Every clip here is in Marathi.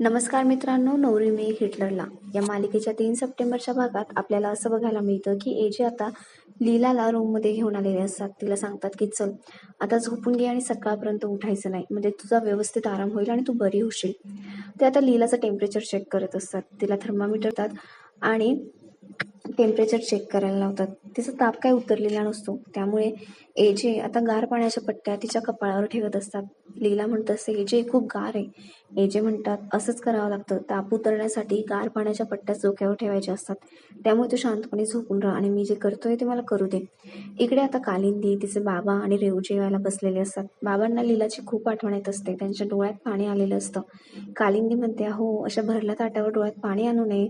नमस्कार मित्रांनो नवरी मे हिटलरला. या मालिकेच्या तीन सप्टेंबरच्या भागात आपल्याला असं बघायला मिळतं की एजे आता लीलाला रूममध्ये घेऊन आलेले असतात. तिला सांगतात की चल आता झोपून घे आणि सकाळपर्यंत उठायचं नाही. म्हणजे तुझा व्यवस्थित आराम होईल आणि तू बरी होशील. ते आता लीलाचं टेम्परेचर चेक करत असतात. तिला थर्मामीटर देतात आणि टेम्परेचर चेक करायला लावतात. तिचा ताप काय उतरलेला नसतो. त्यामुळे एजे आता गार पाण्याच्या पट्ट्या तिच्या कपाळावर ठेवत असतात. लीला म्हणत असते एजे खूप गार आहे. एजे म्हणतात असंच करावं लागतं. ताप उतरण्यासाठी गार पाण्याच्या पट्ट्या डोक्यावर ठेवायच्या असतात. त्यामुळे तू शांतपणे झोपून राहा आणि मी जे करतोय ते मला करू दे. इकडे आता कालिंदी तिचे बाबा आणि रेव जेवायला बसलेले असतात. बाबांना लीलाची खूप आठवण येत असते. त्यांच्या डोळ्यात पाणी आलेलं असतं. कालिंदी म्हणते हो अशा भरल्या ताट्यावर डोळ्यात पाणी आणू नये.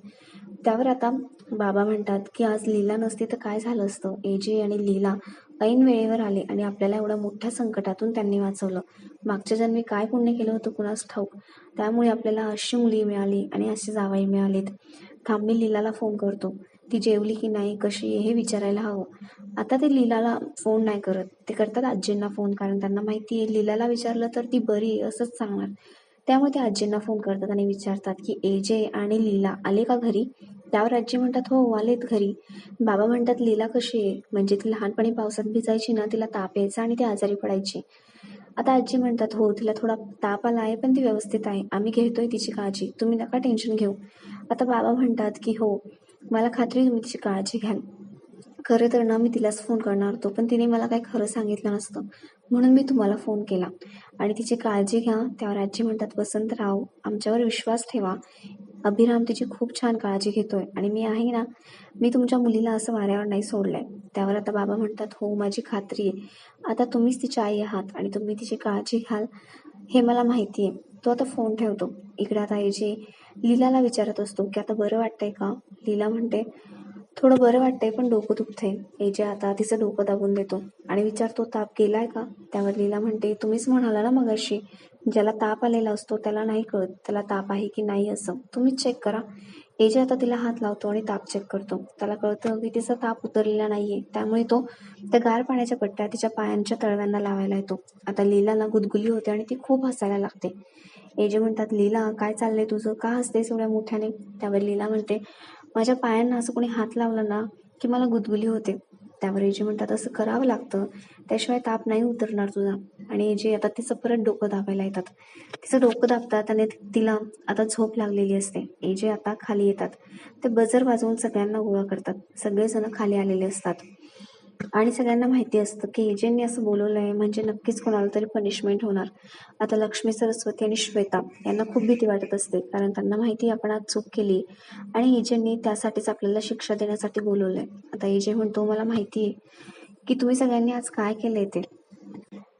त्यावर आता बाबा म्हणतात की आज लीला नसती तर काय झालं असतं? एजे आणि लीला ऐन वेळेवर आले आणि आपल्याला एवढ्या मोठ्या संकटातून त्यांनी वाचवलं. मागच्या जन्मी काय पुण्य केलं होतं कुणास ठाऊक? त्यामुळे आपल्याला अशी मुली मिळाली आणि असे जावाई मिळालेत. थांब मी लीलाला फोन करतो. ती जेवली की नाही कशी आहे हे विचारायला हवं. आता ते लीलाला फोन नाही करत. ते करतात आजींना फोन कारण त्यांना माहिती आहे लीलाला विचारलं तर ती बरी असंच सांगणार. त्यामुळे ते आजींना फोन करतात आणि विचारतात की एजे आणि लीला आले का घरी? त्यावर आजी म्हणतात हो आलेत घरी. बाबा म्हणतात लीला कशी आहे? म्हणजे ती लहानपणी पावसात भिजायची ना तिला ताप यायचा आणि ती आजारी पडायची. आता आजी म्हणतात हो तिला थोडा ताप आला आहे पण ती व्यवस्थित आहे. आम्ही घेतोय तिची काळजी. तुम्ही नका टेन्शन घेऊ. आता बाबा म्हणतात की हो मला खात्री तुम्ही तिची काळजी घ्याल. खरं तर ना मी तिलाच फोन करणार होतो पण तिने मला काही खरं सांगितलं नसतं. म्हणून मी तुम्हाला फोन केला. आणि तिची काळजी घ्या. त्यावर आजी म्हणतात वसंतराव आमच्यावर विश्वास ठेवा. अभिराम तिची खूप छान काळजी घेतोय. आणि मी आहे ना मी तुमच्या मुलीला असं वाऱ्यावर नाही सोडलंय. त्यावर आता बाबा म्हणतात हो माझी खात्री आहे. आता तुम्हीच तिची आई आहात आणि तुम्ही तिची काळजी घ्याल हे मला माहिती आहे. तो आता फोन ठेवतो. इकडे आता आईजी लीलाला विचारत असतो की आता बरं वाटतंय का? लीला म्हणते थोडं बरं वाटतंय पण डोकं दुखतंय. एजे आता तिचं डोकं दाबून देतो. आणि विचारतो ताप गेलाय का? त्यावर लीला म्हणते तुम्हीच म्हणाला ना मगाशी ज्याला ताप आलेला असतो त्याला नाही कळत त्याला ताप आहे की नाही असं. तुम्ही चेक करा. एजे आता तिला हात लावतो आणि ताप चेक करतो. त्याला कळतं की तिचा ताप उतरलेला नाहीये. त्यामुळे तो त्या गार पाण्याच्या पट्ट्या तिच्या पायांच्या तळव्यांना लावायला येतो. आता लीलाला गुदगुली होते आणि ती खूप हसायला लागते. एजे म्हणतात लीला काय चाललंय तुझं? का हसतेस एवढ्या मोठ्याने? त्यावर लीला म्हणते माझ्या पायांना असं कोणी हात लावला ना की मला गुदगुली होते. त्यावर जे म्हणतात असं करावं लागतं त्याशिवाय ताप नाही उतरणार तुझा. आणि जे आता तिचं परत डोकं दाबायला येतात तिचं डोकं दाबतात आणि तिला आता झोप लागलेली असते. एजे आता खाली येतात ते बजर वाजवून सगळ्यांना गोळा करतात. सगळेजण खाली आलेले असतात. आणि सगळ्यांना माहिती असतं की एजेंनी असं बोलवलं आहे म्हणजे नक्कीच कोणाला तरी पनिशमेंट होणार. आता लक्ष्मी सरस्वती आणि श्वेता यांना खूप भीती वाटत असते कारण त्यांना माहिती आपण आज चूक केली. आणि एजेंनी त्यासाठीच आपल्याला शिक्षा देण्यासाठी बोलवलंय. आता एजे म्हणतो मला माहिती आहे की तुम्ही सगळ्यांनी आज काय केलंय ते?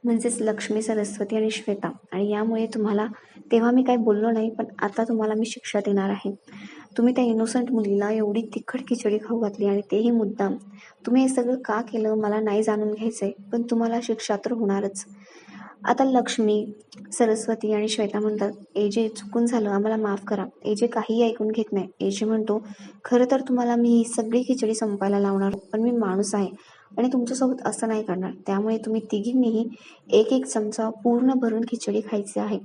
म्हणजेच लक्ष्मी सरस्वती आणि श्वेता. आणि यामुळे तुम्हाला तेव्हा मी काही बोललो नाही पण आता तुम्हाला मी शिक्षा देणार आहे. तुम्ही त्या इनोसंट मुलीला एवढी तिखट खिचडी खाऊ घातली आणि तेही मुद्दाम. तुम्ही हे सगळं का केलं मला नाही जाणून घ्यायचंय पण तुम्हाला शिक्षा तर होणारच. आता लक्ष्मी सरस्वती आणि श्वेता म्हणतात एजे चुकून झालं आम्हाला माफ करा. एजे काही ऐकून घेत नाही. एजे म्हणतो खरं तर तुम्हाला मी ही सगळी खिचडी संपायला लावणार पण मी माणूस आहे. आणि तुमच्यासोबत असं नाही करणार. त्यामुळे तुम्ही तिघींनीही एक एक चमचा पूर्ण भरून खिचडी खायची आहे.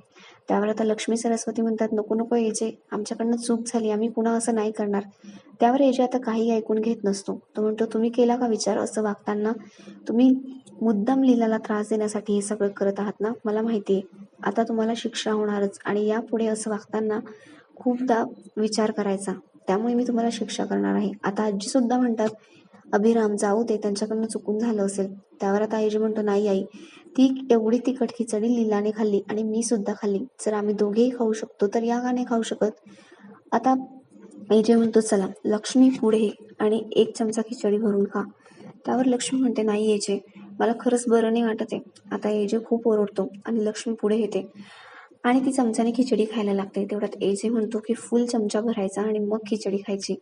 त्यावर आता लक्ष्मी सरस्वती म्हणतात नको नको एजे आमच्याकडनं चूक झाली आम्ही पुन्हा असं नाही करणार. त्यावर एजे आता काही ऐकून घेत नसतो. तो म्हणतो तुम्ही केला का विचार? असं वागताना तुम्ही मुद्दाम लिलाला त्रास देण्यासाठी हे सगळं करत आहात ना? मला माहिती आहे आता तुम्हाला शिक्षा होणारच आणि यापुढे असं वागताना खूपदा विचार करायचा. त्यामुळे मी तुम्हाला शिक्षा करणार आहे. आता आजी सुद्धा म्हणतात अभिराम जाऊ दे त्यांच्याकडनं चुकून झालं असेल. त्यावर आता आईजी म्हणतो नाही आई ती एवढी तिखट खिचडी लिलाने खाल्ली आणि मी सुद्धा खाल्ली. जर आम्ही दोघेही खाऊ शकतो तर या गाणे खाऊ शकत? आता आईजी म्हणतो चला लक्ष्मी पुढे आणि एक चमचा खिचडी भरून खा. त्यावर लक्ष्मी म्हणते नाही यायचे मला खरंच बरं नाही वाटत आहे. आता एजे खूप ओरडतो आणि लक्ष्मी पुढे येते. आणि ती चमच्याने खिचडी खायला लागते. तेवढ्यात एजे म्हणतो की फुल चमचा भरायचा आणि मग खिचडी खायची.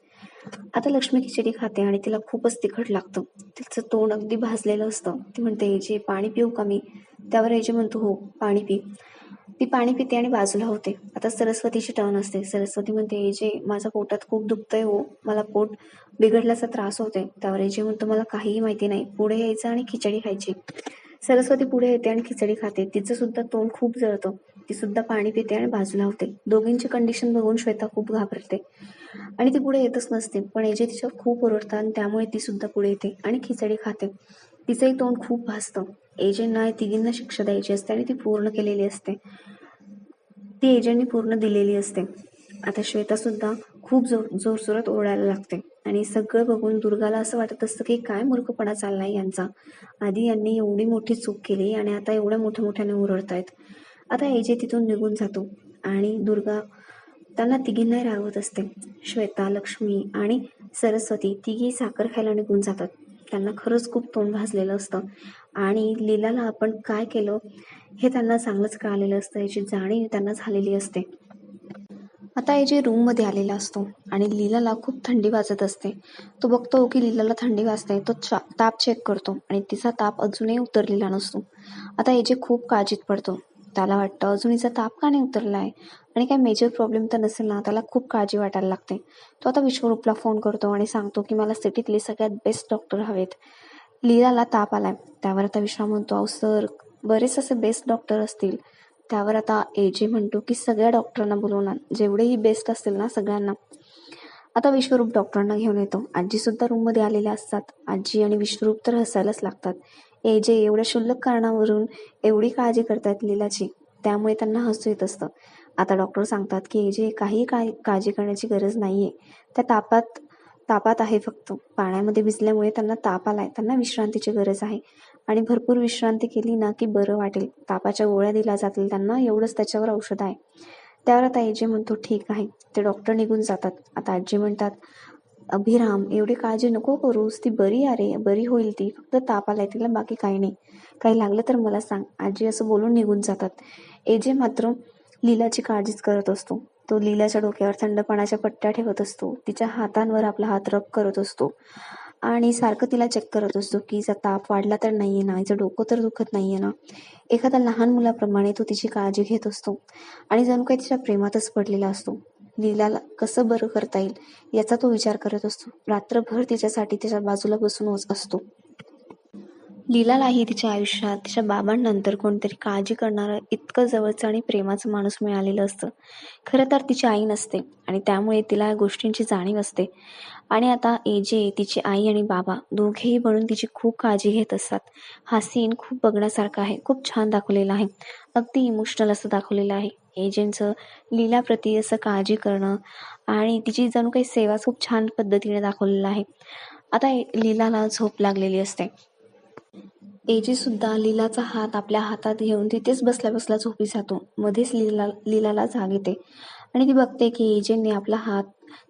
आता लक्ष्मी खिचडी खाते आणि तिला खूपच तिखट लागतं. तिचं तोंड अगदी भाजलेलं असतं. ती म्हणते एजे पाणी पिऊ का मी? त्यावर एजे म्हणतो हो पाणी पी. ती पाणी पिते आणि बाजूला होते. आता सरस्वतीची टर्न असते. सरस्वती म्हणते एजे माझ्या पोटात खूप दुखतंय हो. मला पोट बिघडल्याचा त्रास होते त्यावर एजे म्हणतो मला काहीही माहिती नाही. पुढे यायचं आणि खिचडी खायची. सरस्वती पुढे येते आणि खिचडी खाते. तिचं सुद्धा तोंड खूप जळतं. ती सुद्धा पाणी पिते आणि बाजूला होते दोघींची कंडिशन बघून श्वेता खूप घाबरते. आणि ती पुढे येतच नसते. पण एजे तिच्यावर खूप ओरडतात आणि त्यामुळे ती सुद्धा पुढे येते आणि खिचडी खाते. तिचंही तोंड खूप भासतं. एजंटना तिघींना शिक्षा द्यायची असते आणि ती पूर्ण केलेली असते. ती एजंटनी पूर्ण दिलेली असते. आता श्वेता सुद्धा खूप जोर जोरजोरात ओरडायला लागते. आणि सगळं बघून दुर्गाला असं वाटत असतं की काय मूर्खपणा चाललाय यांचा. आधी यांनी एवढी मोठी चूक केली आणि आता एवढ्या मोठ्या मोठ्याने ओरडतायत. आता एजे तिथून निघून जातो. आणि दुर्गा त्यांना तिघींना रागवत असते. श्वेता लक्ष्मी आणि सरस्वती तिघी साखर खायला निघून जातात. त्यांना खरंच खूप तोंड भाजलेलं असतं. आणि लीलाला आपण काय केलं हे त्यांना चांगलंच कळालेलं असतं. याची जाणीव त्यांना झालेली असते. आता एजे रूममध्ये आलेला असतो आणि लीलाला खूप थंडी वाजत असते. तो बघतो की लीलाला थंडी वाजते. तो चा ताप चेक करतो आणि तिचा ताप अजूनही उतरलेला नसतो. आता एजे खूप काळजीत पडतो त्याला वाटतं अजून हिचा ताप का नाही उतरला आहे आणि काही मेजर प्रॉब्लेम तर नसेल ना त्याला खूप काळजी वाटायला लागते. तो आता विश्वरूपला फोन करतो आणि सांगतो की मला सिटीतले सगळ्यात बेस्ट डॉक्टर हवेत. लीलाला ताप आलाय. त्यावर आता विश्वा म्हणतो अहो सर बरेच असे बेस्ट डॉक्टर असतील. त्यावर आता एजे म्हणतो की सगळ्या डॉक्टरांना बोलवणार जेवढेही बेस्ट असतील ना सगळ्यांना. आता विश्वरूप डॉक्टरांना घेऊन येतो. आजी सुद्धा रूममध्ये आलेल्या असतात. आजी आणि विश्वरूप तर हसायलाच लागतात. एजे एवढ्या क्षुल्लक कारणावरून एवढी काळजी करतात लीलाची त्यामुळे त्यांना हसू येत असतं. आता डॉक्टर सांगतात की ए जे काही काय काळजी करण्याची गरज नाहीये. त्या तापात तापात आहे फक्त. पाण्यामध्ये भिजल्यामुळे त्यांना ताप आलाय. त्यांना विश्रांतीची गरज आहे. आणि भरपूर विश्रांती केली ना की बरं वाटेल. तापाच्या गोळ्या दिल्या जातील. त्यांना एवढंच त्याच्यावर औषध आहे. त्यावर आता एजे म्हणतो ठीक आहे. ते डॉक्टर निघून जातात. आता आजी म्हणतात अभिराम एवढी काळजी नको करूस ती बरी अरे बरी होईल ती. फक्त ताप आलाय तिला बाकी काही नाही. काही लागलं तर मला सांग. आजी असं बोलून निघून जातात. एजे मात्र लीलाची काळजीच करत असतो. तो लीलाच्या डोक्यावर थंडपणाच्या पट्ट्या ठेवत असतो. तिच्या हातांवर आपला हात रब करत असतो. आणि सारखं तिला चेक करत असतो की हिचा ताप वाढला तर नाहीये ना? हिचं डोकं तर दुखत नाहीये ना? एखाद्या लहान मुलाप्रमाणे तो तिची काळजी घेत असतो. आणि जणू काही तिच्या प्रेमातच पडलेला असतो. लीलाला कसं बरं करता येईल याचा तो विचार करत असतो. रात्रभर तिच्यासाठी तिच्या बाजूला बसून असतो. लीलालाही तिच्या आयुष्यात तिच्या बाबांनंतर कोणतरी काळजी करणारं इतकं जवळचं आणि प्रेमाचं माणूस मिळालेलं असतं. खरं तर तिची आई नसते आणि त्यामुळे तिला या गोष्टींची जाणीव असते. आणि आता एजे तिची आई आणि बाबा दोघेही बनून तिची खूप काळजी घेत असतात. हा सीन खूप बघण्यासारखा आहे खूप छान दाखवलेला आहे. अगदी इमोशनल असं दाखवलेलं आहे. एजंटचं लीलाप्रती असं काळजी करणं आणि तिची जणू काही सेवा खूप छान पद्धतीने दाखवलेलं आहे. आता लीलाला झोप लागलेली असते. एजी सुद्धा लीलाचा हात आपल्या हातात घेऊन तिथेच बसल्या बसल्या झोपी जातो. मध्येच लीला लीलाला जाग येते. आणि ती बघते की एजेने आपला हात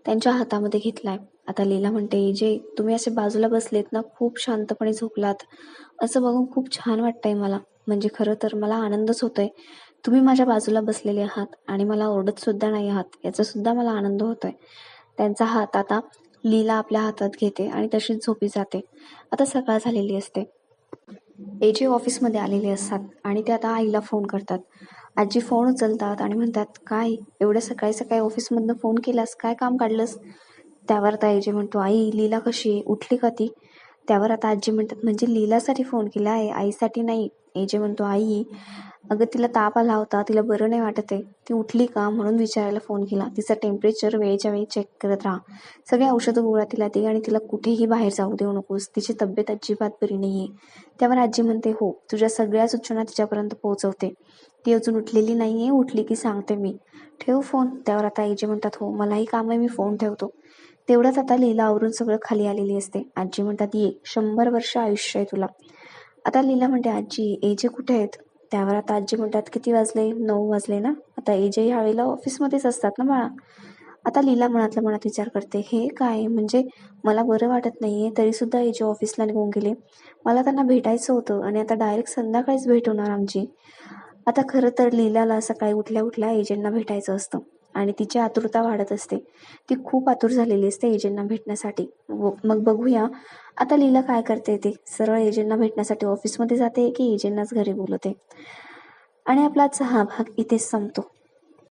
त्यांच्या हातामध्ये घेतलाय. आता लीला म्हणते एजे तुम्ही असे बाजूला बसलेत ना खूप शांतपणे झोपलात. असं बघून खूप छान वाटतंय मला. म्हणजे खरं तर मला आनंदच होतोय. तुम्ही माझ्या बाजूला बसलेले आहात आणि मला ओरडत सुद्धा नाही आहात याचा सुद्धा मला आनंद होतोय. त्यांचा हात आता लीला आपल्या हातात घेते आणि तशीच झोपी जाते. आता सकाळ झालेली असते. एजे ऑफिसमध्ये आलेले असतात आणि ते आता आईला फोन करतात. आजी फोन उचलतात आणि म्हणतात काय एवढ्या सकाळी सकाळी ऑफिसमधनं फोन केलास? काय काम काढलंस? त्यावर आता एजे म्हणतो आई लीला कशी आहे? उठली का ती? त्यावर आता आजी म्हणतात म्हणजे लीलासाठी फोन केला आहे आईसाठी नाही. एजे म्हणतो आई अगं तिला ताप आला होता तिला बरं नाही वाटत आहे. ती उठली का? म्हणून विचारायला फोन केला. तिचं टेम्परेचर वेळेच्या वेळी चेक करत राहा. सगळे औषधं गोळा तिला दे आणि तिला कुठेही बाहेर जाऊ देऊ नकोस. तिची तब्येत अजिबात बरी नाही आहे त्यावर आजी म्हणते हो तुझ्या सगळ्या सूचना तिच्यापर्यंत पोहोचवते. ती अजून उठलेली नाही आहे उठली की सांगते मी. ठेव फोन त्यावर आता आजी म्हणतात हो मलाही काम आहे मी फोन ठेवतो. तेवढंच आता लीला आवरून सगळं खाली आलेली असते. आजी म्हणतात ये शंभर वर्ष आयुष्य आहे तुला. आता लीला म्हणते आजी एजे कुठे आहेत? त्यावर आता आजी म्हणतात किती वाजले? नऊ वाजले ना? आता एजे ह्या वेळेला ऑफिसमध्येच असतात ना बाळा. आता लीला मनातल्या मनात विचार करते हे काय? म्हणजे मला बरं वाटत नाहीये तरी सुद्धा एजे ऑफिसला निघून गेले. मला त्यांना भेटायचं होतं आणि आता डायरेक्ट संध्याकाळीच भेट होणार आमची. आता खरं तर लीलाला सकाळी उठल्या उठल्या एजेंटना भेटायचं असतं. आणि तिची आतुरता वाढत असते. ती खूप आतुर झालेली असते एजंटना भेटण्यासाठी. मग बघूया आता लीला काय करते ते? सरळ एजंटना भेटण्यासाठी ऑफिसमध्ये जाते की एजंटनाच घरी बोलवते? आणि आपला आजचा हा भाग इथेच संपतो.